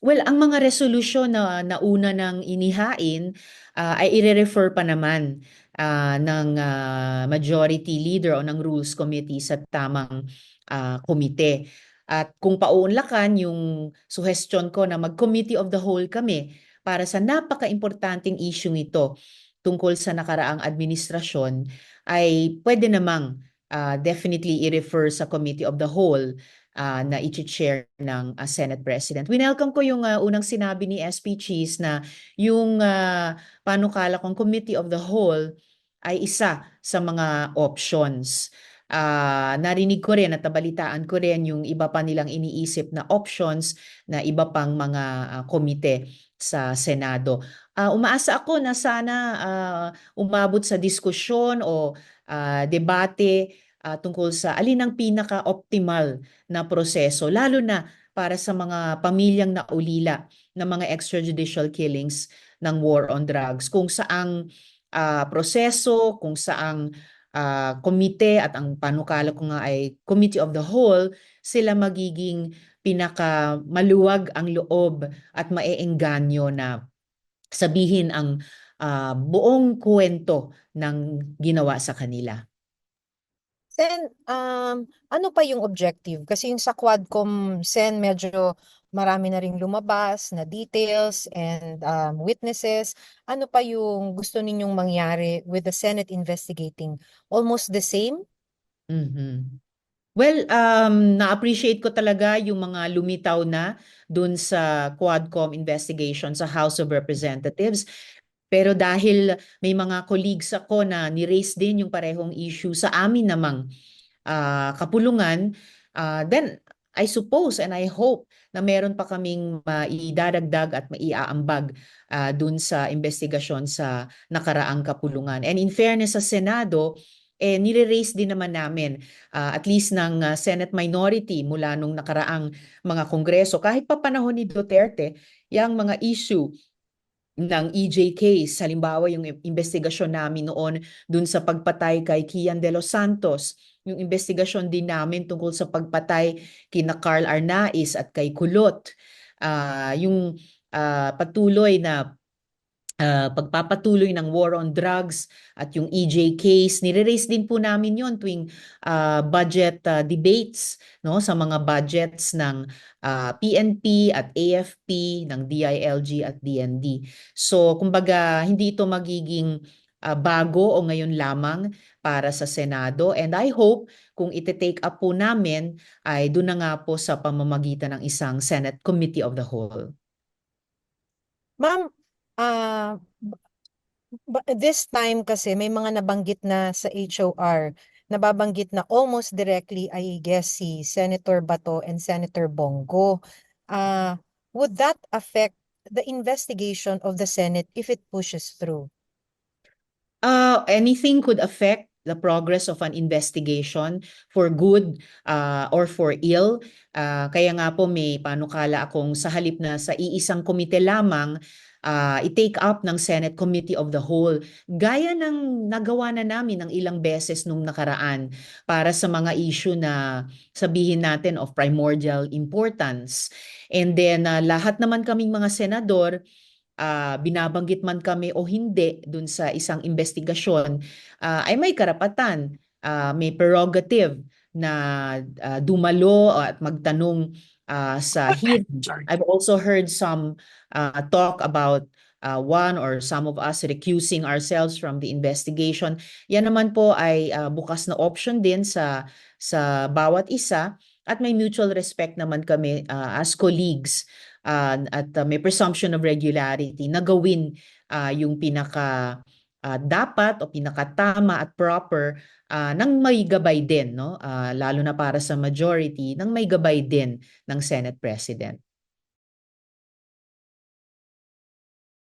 Well, ang mga resolusyon na nauna ng inihain ah, ay ire-refer pa naman ah, ng ah, majority leader o ng Rules Committee sa tamang ah, komite. At kung pauunlakan yung suggestion ko na mag-committee of the whole kami para sa napaka-importanting issue ito tungkol sa nakaraang administrasyon ay pwede namang ah, definitely i-refer sa committee of the whole ah, na i-chair ng ah, Senate President. Winelcome ko yung ah, unang sinabi ni SP Cheese na yung ah, panukala kong Committee of the Whole ay isa sa mga options. Ah, narinig ko rin at nabalitaan ko rin yung iba pa nilang iniisip na options na iba pang mga ah, komite sa Senado. Ah, umaasa ako na sana ah, umabot sa diskusyon o ah, debate ah, tungkol sa alin ang pinaka-optimal na proseso, lalo na para sa mga pamilyang naulila ng mga extrajudicial killings ng war on drugs, kung saang ah, proseso, kung saang ah, komite at ang panukala ko nga ay Committee of the Whole, sila magiging pinaka maluwag ang loob at maeengganyo na sabihin ang ah, buong kwento ng ginawa sa kanila. Sen, um, ano pa yung objective? Kasi yung sa Quadcom, Sen, medyo marami na ring lumabas na details and um, witnesses. Ano pa yung gusto ninyong mangyari with the Senate investigating? Almost the same? Mhm. Well, um, na-appreciate ko talaga yung mga lumitaw na dun sa Quadcom investigation sa House of Representatives. Pero dahil may mga colleagues ako na ni-raise din yung parehong issue sa amin namang ah, kapulungan, ah, then I suppose and I hope na meron pa kaming maidadagdag at maiaambag ah, dun sa investigasyon sa nakaraang kapulungan. And in fairness sa Senado, eh, nire-raise din naman namin ah, at least ng ah, Senate minority mula nung nakaraang mga kongreso kahit pa panahon ni Duterte, yung mga issue ng EJ case, halimbawa yung investigasyon namin noon dun sa pagpatay kay Kian De Los Santos, yung investigasyon din namin tungkol sa pagpatay kina Carl Arnaiz at kay Kulot, Ah, yung ah, patuloy na ah, pagpapatuloy ng war on drugs at yung EJ case, nire-raise din po namin yon tuwing ah, budget ah, debates no sa mga budgets ng ah, PNP at AFP, ng DILG at DND. So kumbaga hindi ito magiging ah, bago o ngayon lamang para sa Senado and I hope kung ite-take up po namin ay doon na nga po sa pamamagitan ng isang Senate Committee of the Whole. Ma'am, ah, ba- this time kasi may mga nabanggit na sa HOR, nababanggit na almost directly, I guess, si Senator Bato and Senator Bongo. Ah, would that affect the investigation of the Senate if it pushes through? Uh, anything could affect the progress of an investigation for good uh, or for ill. Uh, kaya nga po may panukala akong sa halip na sa iisang komite lamang, uh, i-take up ng Senate Committee of the Whole. Gaya ng nagawa na namin ng ilang beses nung nakaraan para sa mga issue na sabihin natin of primordial importance. And then uh, lahat naman kaming mga senador, ah, binabanggit man kami o hindi dun sa isang investigasyon, ah, ay may karapatan, ah, may prerogative na ah, dumalo at magtanong ah, sa hearing. I've also heard some uh, talk about uh, one or some of us recusing ourselves from the investigation. Yan naman po ay uh, bukas na option din sa sa bawat isa at may mutual respect naman kami uh, as colleagues uh, at uh, may presumption of regularity na gawin uh, yung pinaka uh, dapat o pinakatama at proper uh, nang may gabay din no uh, lalo na para sa majority nang may gabay din ng Senate President.